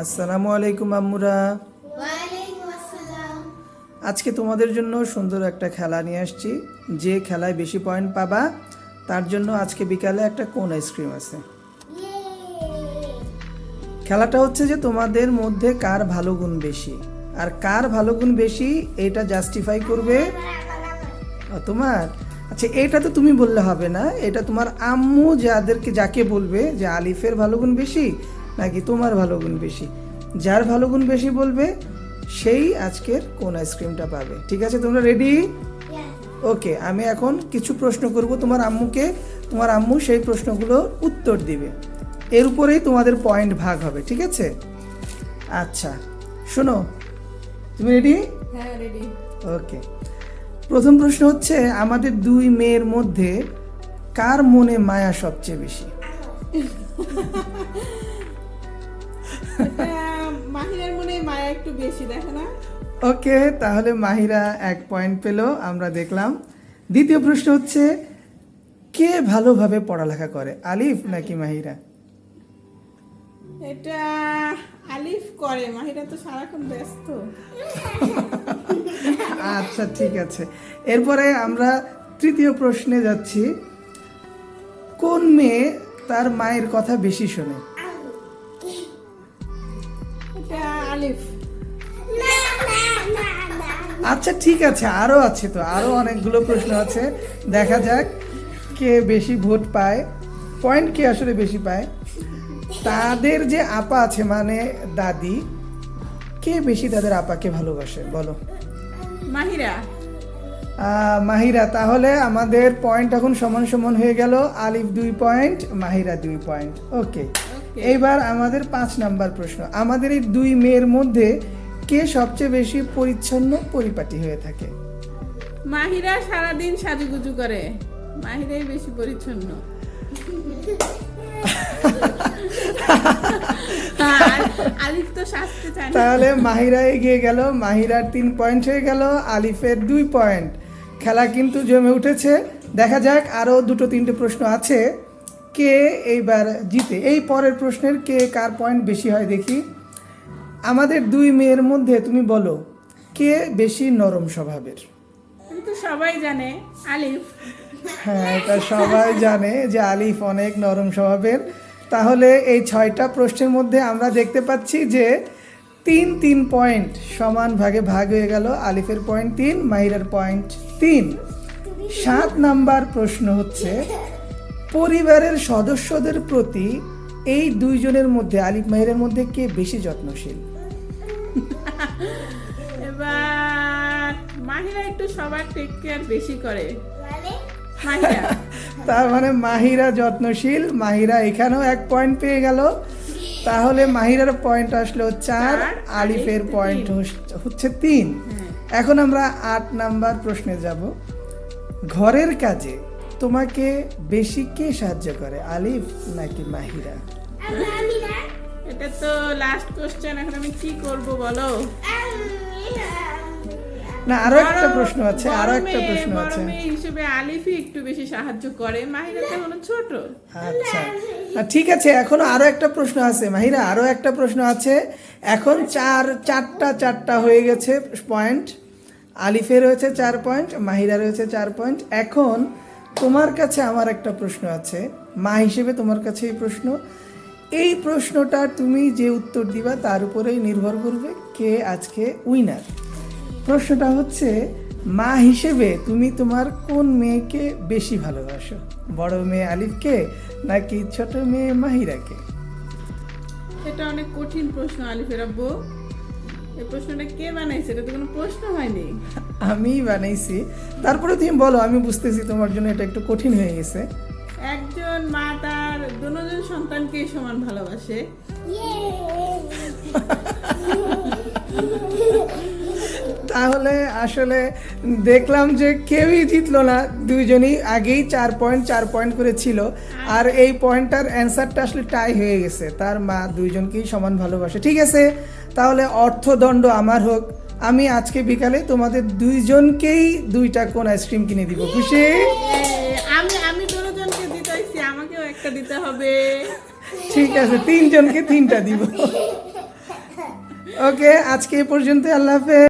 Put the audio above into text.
আসসালামু আলাইকুম আম্মুরা। আজকে তোমাদের জন্য সুন্দর একটা খেলা নিয়ে আসছি। যে খেলায় বেশি পয়েন্ট পাবা তার জন্য আজকে বিকালে একটা কোন আইসক্রিম আছে। ইয়ে। খেলাটা হচ্ছে যে তোমাদের মধ্যে কার ভালো গুণ বেশি। আর কার ভালো গুণ বেশি এটা জাস্টিফাই করবে তোমার? আচ্ছা এটা তো তুমি বললে হবে না। এটা তোমার আম্মু যাদেরকে যাকে বলবে যে আলিফের ভালো গুণ বেশি নাকি তোমার ভালো গুণ বেশি? যার ভালো গুণ বেশি বলবে সেই আজকের কোন আইসক্রিমটা পাবে। ঠিক আছে তোমরা রেডি ওকে আমি এখন কিছু প্রশ্ন করব। তোমার আম্মুকে তোমার আম্মু সেই প্রশ্নগুলোর উত্তর দিবে। এর উপরেই তোমাদের পয়েন্ট ভাগ হবে ঠিক আছে? আচ্ছা শোনো তুমি রেডি হ্যাঁ রেডি ওকে প্রথম প্রশ্ন হচ্ছে আমাদের দুই মেয়ের মধ্যে কার মনে মায়া সবচেয়ে বেশি? মাহিরার মনে মায়া একটু বেশি দেখে না? ওকে তাহলে মাহিরা এক পয়েন্ট পেল আমরা দেখলাম। দ্বিতীয় প্রশ্ন হচ্ছে কে ভালোভাবে পড়ালেখা করে আলিফ নাকি মাহিরা? এটা আলিফ করে মাহিরা তো সারাক্ষণ ব্যস্ত। আচ্ছা ঠিক আছে। এরপরে আমরা তৃতীয় প্রশ্নে যাচ্ছি। কোন মেয়ে তার মায়ের কথা বেশি শোনে? আলিফ আচ্ছা ঠিক আছে আরও আছে তো আরও অনেকগুলো প্রশ্ন আছে। দেখা যাক কে বেশি ভোট পায় পয়েন্ট কে আসলে বেশি পায়। তাদের যে আপা আছে মানে দাদি কে বেশি তাদের আপাকে ভালোবাসে বলো? মাহিরা। মাহিরা তাহলে আমাদের পয়েন্ট এখন সমান সমান হয়ে গেল আলিফ দুই পয়েন্ট মাহিরা দুই পয়েন্ট ওকে. এইবার আমাদের পাঁচ নাম্বার প্রশ্ন। আমাদের এই দুই মেয়ের মধ্যে কে সবচেয়ে বেশি পরিচ্ছন্ন পরিপাটি হয়ে থাকে? মাহিরা সারাদিন সাজুগুজু করে। মাহিরাই বেশি পরিচ্ছন্ন। তাহলে মাহিরা এগিয়ে গেল মাহিরার তিন পয়েন্ট হয়ে গেল আলিফের দুই পয়েন্ট। খেলা কিন্তু জমে উঠেছে। দেখা যাক আরও দুটো তিনটে প্রশ্ন আছে। কে এইবার জিতে? এই পরের প্রশ্নের কে কার পয়েন্ট বেশি হয় দেখি। আমাদের দুই মেয়ের মধ্যে তুমি বলো কে বেশি নরম স্বভাবের? সবাই জানে আলিফ। হ্যাঁ এটা সবাই জানে যে আলিফ অনেক নরম স্বভাবের। তাহলে এই ছয়টা প্রশ্নের মধ্যে আমরা দেখতে পাচ্ছি যে তিন তিন পয়েন্ট সমান ভাগে ভাগ হয়ে গেল আলিফের পয়েন্ট তিন মাহিরার পয়েন্ট তিন। সাত নাম্বার প্রশ্ন হচ্ছে পরিবারের সদস্যদের প্রতি এই দুইজনের মধ্যে আলিফ মাহিরের মধ্যে কে বেশি যত্নশীল? এবার মাহিরা একটু সবার টেক কেয়ার বেশি করে। মানে? তার মানে মাহিরা যত্নশীল মাহিরা এখানেও এক পয়েন্ট পেয়ে গেল। তাহলে মাহিরার পয়েন্ট আসলো চার আলিফের পয়েন্ট হচ্ছে তিন। হ্যাঁ। এখন আমরা আট নাম্বার প্রশ্নে যাব। ঘরের কাজে তোমাকে বেশি কে সাহায্য করে আলিফ নাকি মাহিরা? এটা তো লাস্ট কোশ্চেন এখন আমি কি করব বলো? না আরও একটা প্রশ্ন আছে আরও একটা প্রশ্ন আছে। মেয়ে হিসেবে আলিফই একটু বেশি সাহায্য করে মাহিরা তো এখনও ছোট। আচ্ছা। ঠিক আছে এখনও আরও একটা প্রশ্ন আছে মাহিরা আরও একটা প্রশ্ন আছে। এখন চার চারটা চারটা হয়ে গেছে পয়েন্ট আলিফে রয়েছে চার পয়েন্ট মাহিরা রয়েছে চার পয়েন্ট এখন তোমার কাছে আমার একটা প্রশ্ন আছে, মা হিসেবে তোমার কাছে এই প্রশ্ন। এই প্রশ্নটা তুমি যে উত্তর দিবা তার উপরেই নির্ভর করবে কে আজকে উইনার প্রশ্নটা হচ্ছে, মা হিসেবে তুমি তোমার কোন মেয়েকে বেশি ভালোবাসো? বড় মেয়ে আলিফকে নাকি ছোট মেয়ে মাহিরাকে? এটা অনেক কঠিন প্রশ্ন আলিফের আব্বু। এই প্রশ্নটা কে বানাইছে? এটা তো কোনো প্রশ্ন হয়নি। আমি বানাইছি। তারপরে তুমি বলো আমি বুঝতেছি তোমার জন্য এটা একটু কঠিন হয়ে গেছে। একজন মা তার দুজন সন্তানকে সমান ভালোবাসে। তাহলে আসলে দেখলাম যে কেউই জিতলো না দুইজনই আগেই চার পয়েন্ট চার পয়েন্ট করে ছিল। আর এই পয়েন্টটার অ্যান্সারটা আসলে টাই হয়ে গেছে। তার মা দুইজনকেই সমান ভালোবাসে। ঠিক আছে তাহলে অর্থদণ্ড আমার হোক। আমি আজকে বিকালে তোমাদের দুইজনকেই দুইটা কোন আইসক্রিম কিনে দিব। খুশি? আমি আমি দুজনকে দিতে হইছি আমাকেও একটা দিতে হবে। ঠিক আছে তিনজনকে তিনটা দিব। ওকে আজকে এ পর্যন্ত আল্লাহ হাফেজ।